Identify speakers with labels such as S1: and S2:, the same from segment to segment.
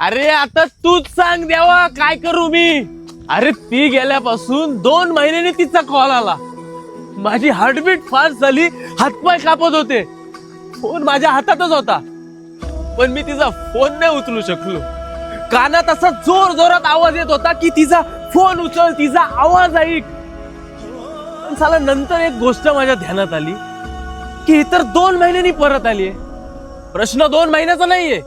S1: अरे आता तूच सांग देवा काय करू मी? अरे ती गेल्यापासून दोन महिन्याने तिचा कॉल आला. माझी हार्टबीट फास्ट झाली हातपाय कापत होते. फोन माझ्या हातातच होता. पण मी तिचा फोन नाही उचलू शकलो. कानात असा जोर जोरात आवाज येत होता की तिचा फोन उचल तिचा आवाज ऐक. पण साला नंतर एक गोष्ट माझ्या ध्यानात आली की ही तर दोन महिन्यांनी परत आली प्रश्न दोन महिन्याचा नाहीये.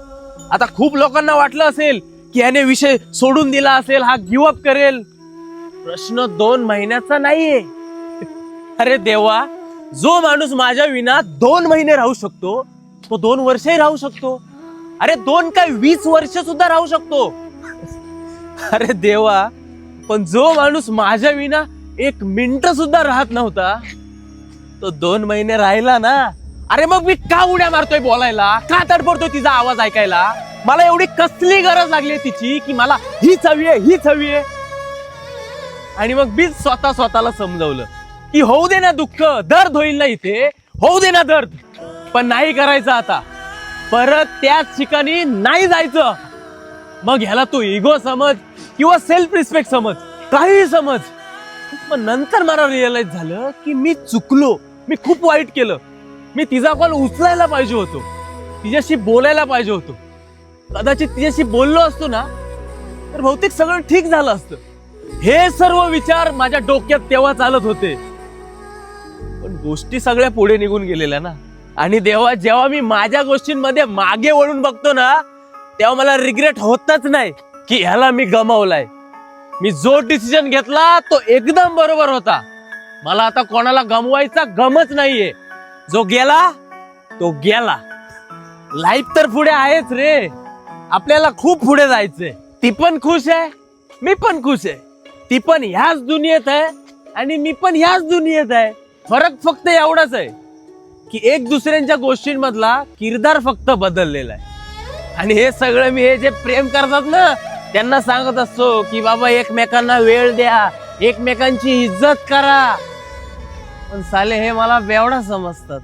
S1: आता खूप लोकांना वाटलं असेल की याने विषय सोडून दिला असेल हा गिवअप करेल. प्रश्न दोन महिन्याचा नाहीये. अरे देवा जो माणूस माझ्या विना दोन महिने राहू शकतो तो दोन वर्षही राहू शकतो. अरे दोन काय वीस वर्ष सुद्धा राहू शकतो. अरे देवा पण जो माणूस माझ्या विना एक मिनिट सुद्धा राहत नव्हता तो दोन महिने राहिला ना. अरे मग मी का उड्या मारतोय बोलायला? का तडपडतोय तिचा आवाज ऐकायला? मला एवढी कसली गरज लागली तिची की मला हीच हवी आहे हीच हवी आहे. आणि मग मी स्वतः स्वतःला समजवलं की होऊ दे ना दुःख दर्द होईल ना इथे. होऊ दे ना दर्द. पण नाही करायचं आता. परत त्याच ठिकाणी नाही जायचं. मग ह्याला तू इगो समज किंवा सेल्फ रिस्पेक्ट समज काही समज. पण नंतर मला रिअलाइज झालं की मी चुकलो. मी खूप वाईट केलं. मी तिचा कॉल उचलायला पाहिजे होतो. तिच्याशी बोलायला पाहिजे होतो. कदाचित तिच्याशी बोललो असतो ना तर बहुतेक सगळं ठीक झालं असतं. हे सर्व विचार माझ्या डोक्यात तेव्हा चालत होते. पण गोष्टी सगळ्या पुढे निघून गेलेल्या ना. आणि देवा जेव्हा मी माझ्या गोष्टींमध्ये मागे वळून बघतो ना तेव्हा मला रिग्रेट होतच नाही की ह्याला मी गमावलाय. मी जो डिसिजन घेतला तो एकदम बरोबर होता. मला आता कोणाला गमवायचा गमच नाहीये. जो गेला तो गेला. लाईफ तर पुढे आहेच रे. आपल्याला खूप पुढे जायचंय. ती पण खुश आहे मी पण खुश आहे. ती पण ह्याच दुनियेत आहे आणि मी पण ह्याच दुनियेत आहे. फरक फक्त एवढाच आहे की एक दुसऱ्यांच्या गोष्टींमधला किरदार फक्त बदललेला आहे. आणि हे सगळं मी हे जे प्रेम करतात ना त्यांना सांगत असतो की बाबा एकमेकांना वेळ द्या एकमेकांची इज्जत करा. पण साले हे मला बेवडा समजतात.